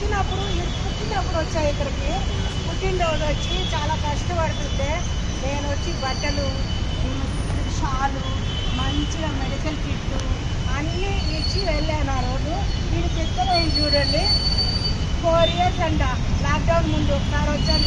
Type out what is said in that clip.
పుట్టినప్పుడు పుట్టినప్పుడు వచ్చా ఇక్కడికి పుట్టినరోజు వచ్చి చాలా కష్టపడుతుంటే నేను వచ్చి బట్టలు షాలు మంచిగా మెడికల్ కిట్ అన్నీ ఇచ్చి వెళ్ళాను ఆ రోజు. వీడికి ఎక్కడైంది చూడండి. ఫోర్ ఇయర్స్ అంట. లాక్డౌన్ ముందు. ఒకసారి వచ్చాను